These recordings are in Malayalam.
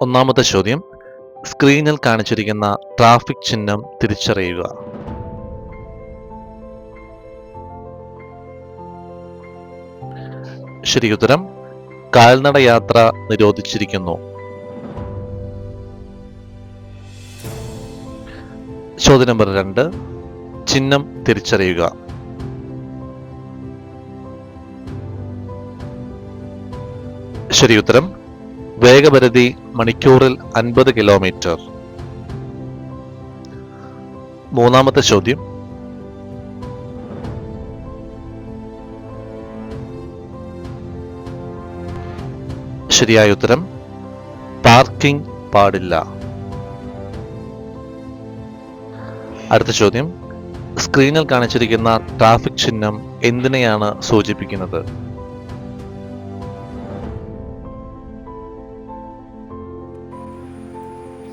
ഒന്നാമത്തെ ചോദ്യം. സ്ക്രീനിൽ കാണിച്ചിരിക്കുന്ന ട്രാഫിക് ചിഹ്നം തിരിച്ചറിയുക. ശരിയുത്തരം കാൽനട യാത്ര നിരോധിച്ചിരിക്കുന്നു. ചോദ്യം നമ്പർ രണ്ട്. ചിഹ്നം തിരിച്ചറിയുക. ശരിയുത്തരം വേഗപരിധി മണിക്കൂറിൽ അൻപത് കിലോമീറ്റർ. മൂന്നാമത്തെ ചോദ്യം. ശരിയായ ഉത്തരം പാർക്കിംഗ് പാടില്ല. അടുത്ത ചോദ്യം. സ്ക്രീനിൽ കാണിച്ചിരിക്കുന്ന ട്രാഫിക് ചിഹ്നം എന്തിനെയാണ് സൂചിപ്പിക്കുന്നത്?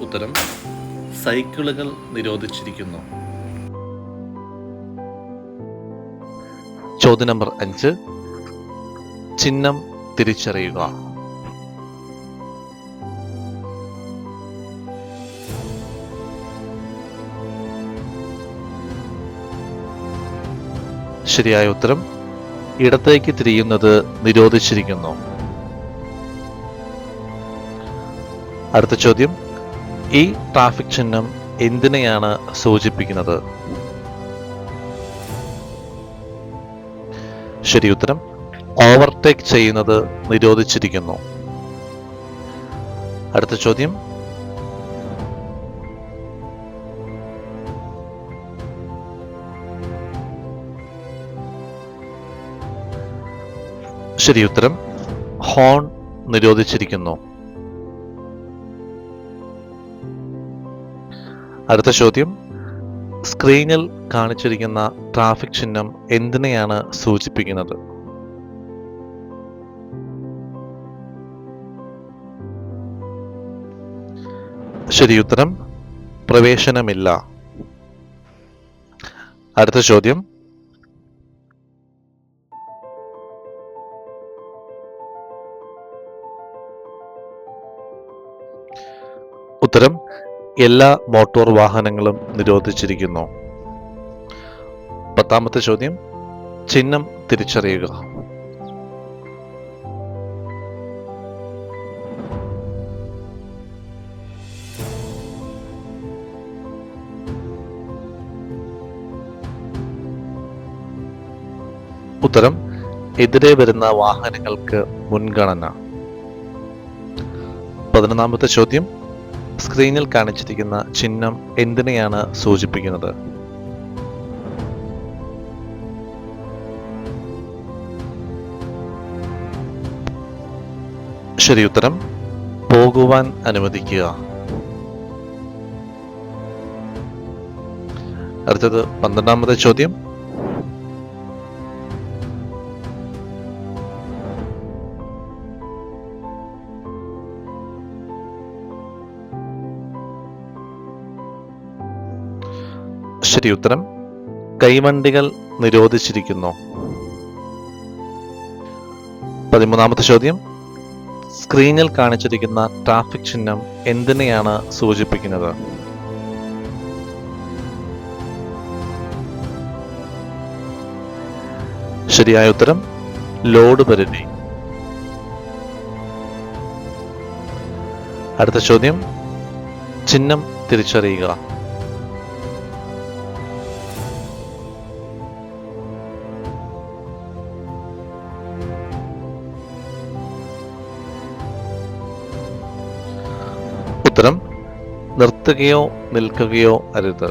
ഉത്തരം സൈക്കിളുകൾ നിരോധിച്ചിരിക്കുന്നു. ചോദ്യ നമ്പർ അഞ്ച്. ചിഹ്നം തിരിച്ചറിയുക. ശരിയായ ഉത്തരം ഇടത്തേക്ക് തിരിയുന്നത് നിരോധിച്ചിരിക്കുന്നു. അടുത്ത ചോദ്യം ഈ ട്രാഫിക് ചിഹ്നം എന്തിനെയാണ് സൂചിപ്പിക്കുന്നത്? ശരി ഉത്തരം. ഓവർടേക്ക് ചെയ്യുന്നത് നിരോധിച്ചിരിക്കുന്നു. അടുത്ത ചോദ്യം. ശരി ഉത്തരം. ഹോൺ നിരോധിച്ചിരിക്കുന്നു. അടുത്ത ചോദ്യം. സ്ക്രീനിൽ കാണിച്ചിരിക്കുന്ന ട്രാഫിക് ചിഹ്നം എന്തിനെയാണ് സൂചിപ്പിക്കുന്നത്? ശരി ഉത്തരം. പ്രവേശനമില്ല. അടുത്ത ചോദ്യം. ഉത്തരം. എല്ലാ മോട്ടോർ വാഹനങ്ങളും നിരോധിച്ചിരിക്കുന്നു. പത്താമത്തെ ചോദ്യം ചിഹ്നം തിരിച്ചറിയുക. ഉത്തരം എതിരെ വരുന്ന വാഹനങ്ങൾക്ക് മുൻഗണന. പതിനൊന്നാമത്തെ ചോദ്യം സ്ക്രീനിൽ കാണിച്ചിരിക്കുന്ന ചിഹ്നം എന്തിനെയാണ് സൂചിപ്പിക്കുന്നത്? ശരി ഉത്തരം പോകുവാൻ അനുവദിക്കുക. അടുത്തത് പന്ത്രണ്ടാമത്തെ ചോദ്യം. ശരി ഉത്തരം. കൈവണ്ടികൾ നിരോധിച്ചിരിക്കുന്നു. പതിമൂന്നാമത്തെ ചോദ്യം. സ്ക്രീനിൽ കാണിച്ചിരിക്കുന്ന ട്രാഫിക് ചിഹ്നം എന്തിനെയാണ് സൂചിപ്പിക്കുന്നത്? ശരിയായ ഉത്തരം ലോഡ് പരിധി. അടുത്ത ചോദ്യം. ചിഹ്നം തിരിച്ചറിയുക. ഉത്തരം നിർത്തുകയോ നിൽക്കുകയോ അരുത്.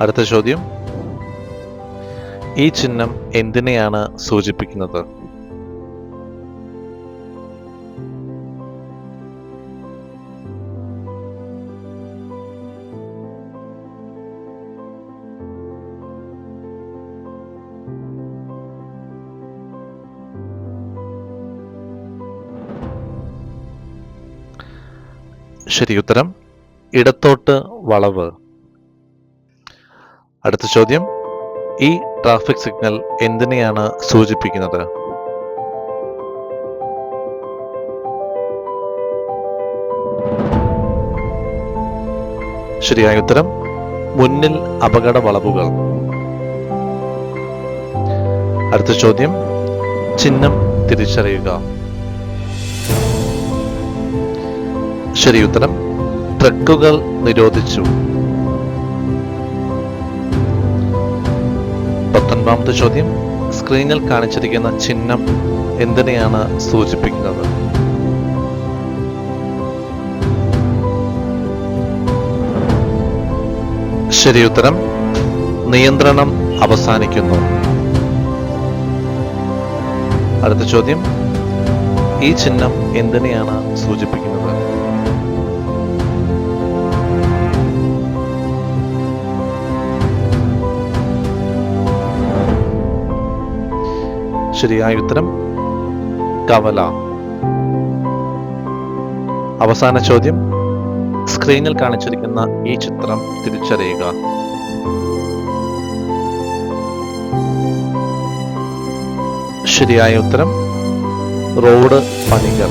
അടുത്ത ചോദ്യം. ഈ ചിഹ്നം എന്തിനെയാണ് സൂചിപ്പിക്കുന്നത്? ശരി ഉത്തരം ഇടത്തോട്ട് വളവ്. അടുത്ത ചോദ്യം ഈ ട്രാഫിക് സിഗ്നൽ എന്തിനെയാണ് സൂചിപ്പിക്കുന്നത്? ശരിയായ ഉത്തരം മുന്നിൽ അപകട വളവുകൾ. അടുത്ത ചോദ്യം ചിഹ്നം തിരിച്ചറിയുക. ശരി ഉത്തരം ട്രക്കുകൾ നിരോധിച്ചു. പത്തൊൻപതാമത്തെ ചോദ്യം സ്ക്രീനിൽ കാണിച്ചിരിക്കുന്ന ചിഹ്നം എന്തിനെയാണ് സൂചിപ്പിക്കുന്നത്? ശരി ഉത്തരം നിയന്ത്രണം അവസാനിക്കുന്നു. അടുത്ത ചോദ്യം ഈ ചിഹ്നം എന്തിനെയാണ് സൂചിപ്പിക്കുന്നത്? ശരിയായ ഉത്തരം കവല. അവസാന ചോദ്യം സ്ക്രീനിൽ കാണിച്ചിരിക്കുന്ന ഈ ചിത്രം തിരിച്ചറിയുക. ശരിയായ ഉത്തരം റോഡ് പണികൾ